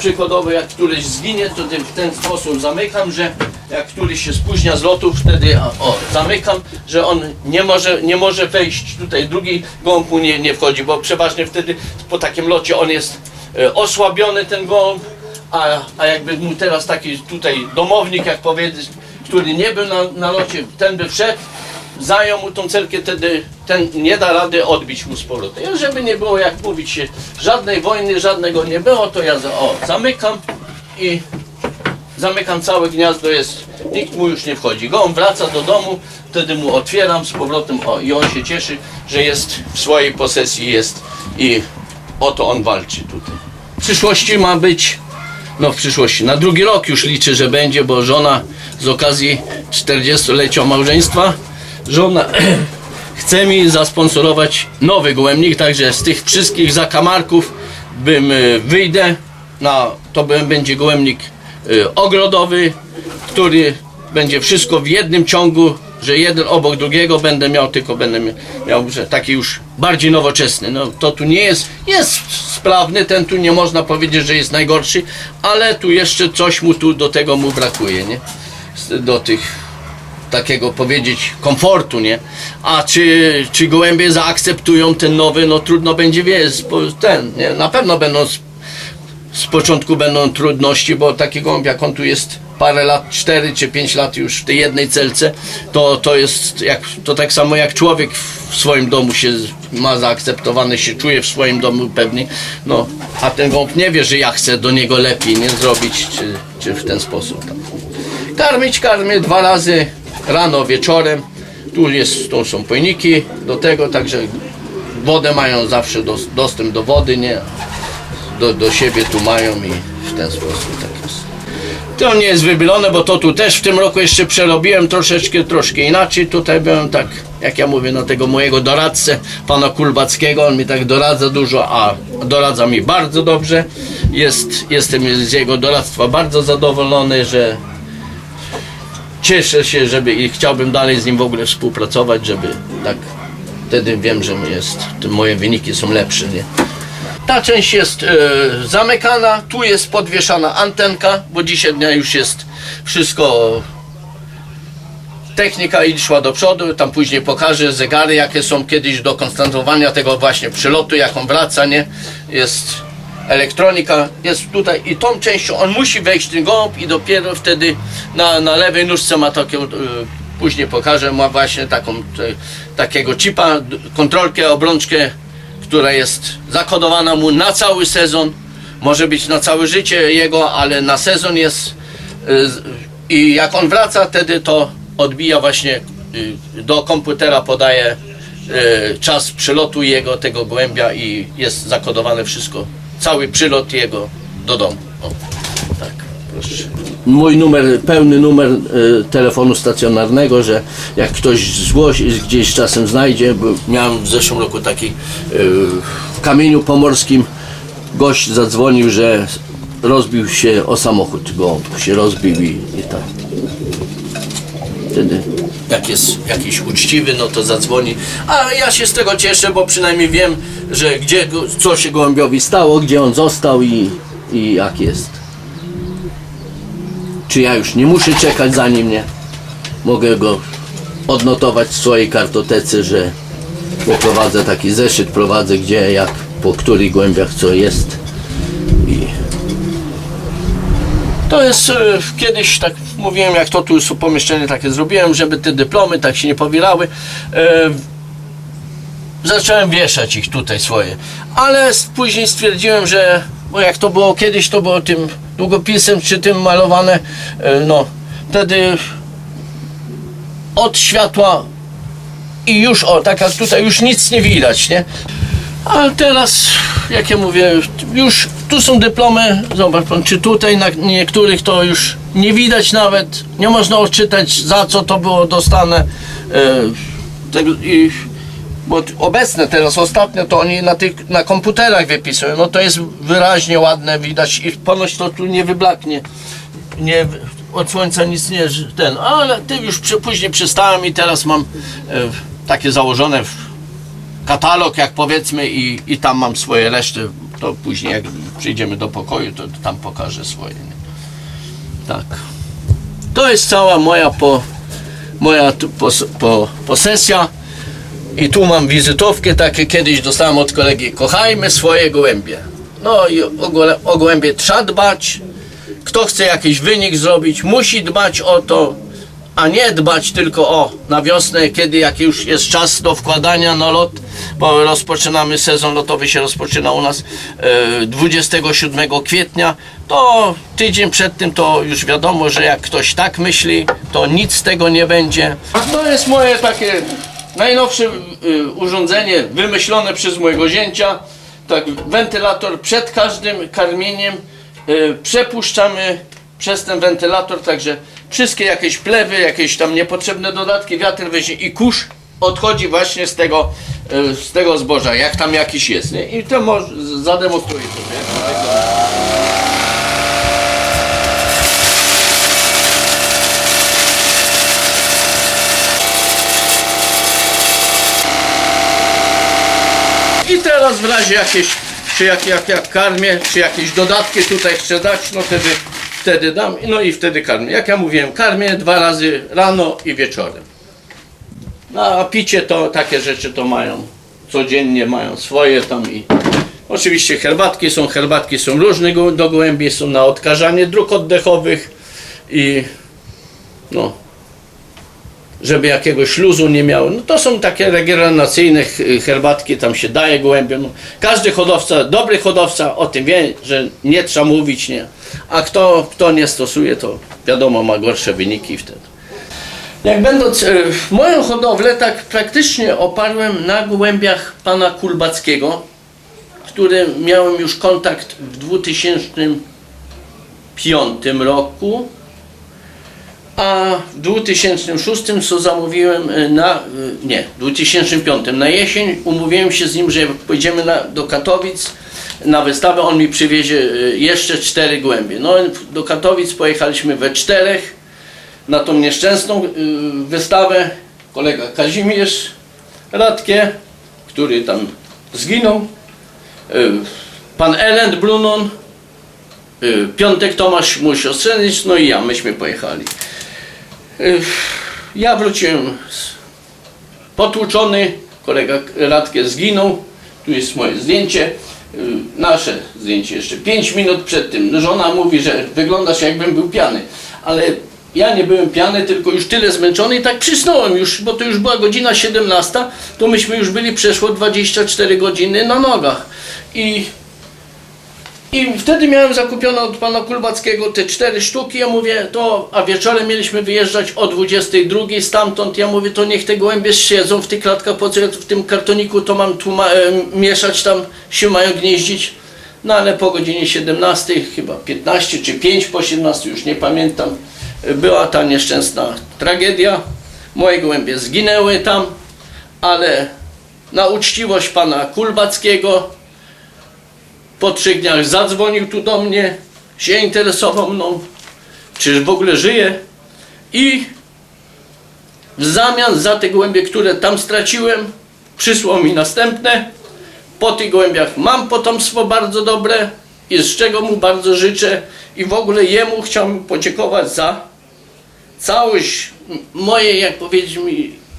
przykładowo jak któryś zginie, to w ten sposób zamykam, że jak któryś się spóźnia z lotu, wtedy o, zamykam, że on nie może, nie może wejść tutaj, drugi gołąb mu nie, nie wchodzi, bo przeważnie wtedy po takim locie on jest e, osłabiony ten gołąb, a, a jakby mu teraz taki tutaj domownik, jak powiedzieć, który nie był na, na locie, ten by wszedł, zajął mu tą celkę, wtedy ten nie da rady odbić mu z powrotem. Ja, żeby nie było, jak mówić się, żadnej wojny, żadnego nie było, to ja za, o, zamykam i zamykam całe gniazdo, jest, nikt mu już nie wchodzi. Go on wraca do domu, wtedy mu otwieram z powrotem, o, i on się cieszy, że jest w swojej posesji jest i oto on walczy tutaj. W przyszłości ma być no w przyszłości. Na drugi rok już liczę, że będzie, bo żona z okazji 40-lecia małżeństwa, żona chce mi zasponsorować nowy gołębnik, także z tych wszystkich zakamarków bym y, wyjdę na, to będzie gołębnik y, ogrodowy, który będzie wszystko w jednym ciągu, że jeden obok drugiego będę miał, tylko będę mia- miał, że taki już bardziej nowoczesny. No to tu nie jest, jest sprawny, ten tu nie można powiedzieć, że jest najgorszy, ale tu jeszcze coś mu tu do tego mu brakuje, nie? Do tych takiego powiedzieć komfortu, nie? A czy, czy gołębie zaakceptują ten nowy, no trudno będzie wiedzieć, ten, nie? Na pewno będą z, z początku będą trudności, bo taki gołąb jak on tu jest parę lat, 4 czy 5 lat już w tej jednej celce, to, to jest jak, to tak samo jak człowiek w swoim domu się ma zaakceptowane, się czuje w swoim domu pewnie, no, a ten gołąb nie wie, że ja chcę do niego lepiej, nie zrobić, czy, czy w ten sposób. Tak. Karmić karmię dwa razy rano, wieczorem. Tu jest, tu są pojniki do tego, także wodę mają zawsze dos, dostęp do wody, nie? Do, do siebie tu mają i w ten sposób tak jest. To nie jest wybylone, bo to tu też w tym roku jeszcze przerobiłem troszeczkę, troszkę inaczej. Tutaj byłem tak, jak ja mówię, no tego mojego doradcę, pana Kulbackiego, on mi tak doradza dużo, a doradza mi bardzo dobrze. Jest, jestem z jego doradztwa bardzo zadowolony, że cieszę się, żeby i chciałbym dalej z nim w ogóle współpracować, żeby tak wtedy wiem, że jest, moje wyniki są lepsze, nie? Ta część jest e, zamykana, tu jest podwieszana antenka, bo dzisiaj dnia już jest wszystko technika i szła do przodu, tam później pokażę zegary jakie są kiedyś do konstantowania tego właśnie przylotu, jak on wraca, nie? Jest elektronika, jest tutaj i tą częścią on musi wejść ten gołąb i dopiero wtedy na, na lewej nóżce ma taką, y, później pokażę, ma właśnie taką, takiego chipa, kontrolkę, obrączkę, która jest zakodowana mu na cały sezon, może być na całe życie jego, ale na sezon jest z- i jak on wraca, wtedy to odbija właśnie y, do komputera, podaje czas przylotu jego, tego gołębia i jest zakodowane wszystko, cały przylot jego do domu. O, tak, proszę. Mój numer, pełny numer y, telefonu stacjonarnego, że jak ktoś zgłosi, gdzieś czasem znajdzie, bo miałem w zeszłym roku taki y, w kamieniu pomorskim gość zadzwonił, że rozbił się o samochód, gołąb się rozbił i, i tak. Wtedy jak jest jakiś uczciwy, no to zadzwoni. A ja się z tego cieszę, bo przynajmniej wiem, że gdzie, co się gołębiowi stało, gdzie on został i, i jak jest. Czy ja już nie muszę czekać za nim, nie? Mogę go odnotować w swojej kartotece, że poprowadzę taki zeszyt, prowadzę gdzie, jak, po których głębiach co jest. I to jest e, kiedyś, tak mówiłem, jak to tu są pomieszczenie takie zrobiłem, żeby te dyplomy tak się nie powielały. E, zacząłem wieszać ich tutaj swoje. Ale później stwierdziłem, że bo jak to było kiedyś, to było tym długopisem czy tym malowane, e, no wtedy od światła i już, o, tak jak tutaj, już nic nie widać, nie? Ale teraz, jak ja mówię, już tu są dyplomy, zobacz pan, czy tutaj na niektórych to już nie widać nawet, nie można odczytać za co to było dostane. E, bo obecne teraz, ostatnio to oni na tych, na komputerach wypisują, no to jest wyraźnie ładne, widać i ponoć to tu nie wyblaknie, nie, od słońca nic nie, ten, ale ty już przy, później przystałem i teraz mam e, takie założone w, katalog, jak powiedzmy, i, i tam mam swoje reszty. To później, jak przyjdziemy do pokoju, to tam pokażę swoje. Nie? Tak. To jest cała moja po, moja tu pos, po, posesja. I tu mam wizytówkę, takie kiedyś dostałem od kolegi. Kochajmy swoje gołębie. No i o, o gołębie trzeba dbać. Kto chce jakiś wynik zrobić, musi dbać o to, a nie dbać tylko o na wiosnę, kiedy jak już jest czas do wkładania na lot, bo rozpoczynamy sezon lotowy się rozpoczyna u nas e, 27 kwietnia, to tydzień przed tym to już wiadomo, że jak ktoś tak myśli, to nic z tego nie będzie. To jest moje takie najnowsze y, urządzenie wymyślone przez mojego zięcia. Tak, wentylator przed każdym karmieniem y, przepuszczamy przez ten wentylator, także wszystkie jakieś plewy, jakieś tam niepotrzebne dodatki, wiatr weźmie i kurz odchodzi właśnie z tego, y, z tego zboża, jak tam jakiś jest. Nie? I to może zademonstruję sobie. I teraz w razie jakieś, czy jak, jak, jak karmię, czy jakieś dodatki tutaj chcę dać, no wtedy, wtedy dam, no i wtedy karmię. Jak ja mówiłem, karmię dwa razy rano i wieczorem. No a picie to, takie rzeczy to mają, codziennie mają swoje tam i oczywiście herbatki są, herbatki są różne do gołębi, są na odkażanie dróg oddechowych i no, żeby jakiegoś luzu nie miały. No to są takie regeneracyjne herbatki, tam się daje gołębiom. No, każdy hodowca, dobry hodowca o tym wie, że nie trzeba mówić, nie. A kto, kto nie stosuje, to wiadomo, ma gorsze wyniki wtedy. Jak będąc e, w moją hodowlę, tak praktycznie oparłem na gołębiach pana Kulbackiego, którym miałem już kontakt w 2005 roku. A w 2006 co zamówiłem y, na, y, nie, w 2005 na jesień umówiłem się z nim, że pojedziemy na, do Katowic na wystawę, on mi przywiezie y, jeszcze cztery głębie. No do Katowic pojechaliśmy we czterech na tą nieszczęsną wystawę. Kolega Kazimierz Radkie, który tam zginął, pan Elend Brunon, Piątek Tomasz mój siostrzeniec, no i ja, myśmy pojechali. Ja wróciłem potłuczony, kolega Radkie zginął, tu jest moje zdjęcie, y, nasze zdjęcie jeszcze 5 minut przed tym. Żona mówi, że wyglądasz jakbym był piany, ale ja nie byłem piany, tylko już tyle zmęczony i tak przysnąłem już, bo to już była godzina 17, to myśmy już byli przeszło 24 godziny na nogach. I i wtedy miałem zakupione od pana Kulbackiego te cztery sztuki. Ja mówię, to, a wieczorem mieliśmy wyjeżdżać o 22 stamtąd. Ja mówię, to niech te gołębie siedzą w tych klatkach, po co ja w tym kartoniku to mam tu ma, e, mieszać, tam się mają gnieździć. No ale po godzinie 17, chyba 15 czy 5 po 17, już nie pamiętam, była ta nieszczęsna tragedia. Moje gołębie zginęły tam, ale na uczciwość pana Kulbackiego po trzech dniach zadzwonił tu do mnie, się interesował mną, czy w ogóle żyję i w zamian za te gołębie, które tam straciłem, przysłał mi następne. Po tych gołębiach mam potomstwo bardzo dobre i z czego mu bardzo życzę i w ogóle jemu chciałbym podziękować za całość m- moje, jak powiedzieć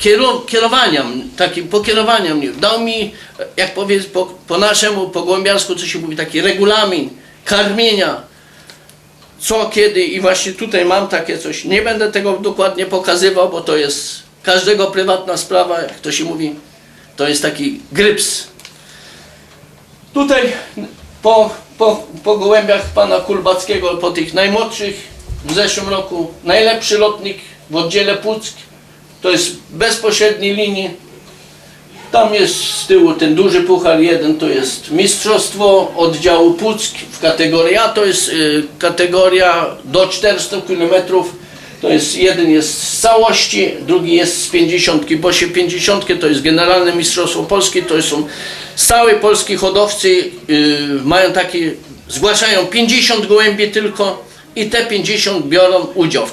kieru- kierowania, takim pokierowania mnie. Dał mi, jak powiedzieć po, po naszemu, po gołębiarsku, co się mówi, taki regulamin karmienia, co, kiedy i właśnie tutaj mam takie coś. Nie będę tego dokładnie pokazywał, bo to jest każdego prywatna sprawa, jak to się mówi, to jest taki gryps. Tutaj po, po, po gołębiach pana Kulbackiego, po tych najmłodszych w zeszłym roku najlepszy lotnik w oddziale Puck. To jest bezpośredniej linii. Tam jest z tyłu ten duży puchar jeden, to jest mistrzostwo oddziału Puck w kategorii A, to jest y, kategoria do 400 km. To jest jeden jest z całości, drugi jest z 50, bo się 50 to jest generalne mistrzostwo polskie, to są z całej Polski hodowcy y, mają takie, zgłaszają 50 gołębi tylko i te 50 biorą udział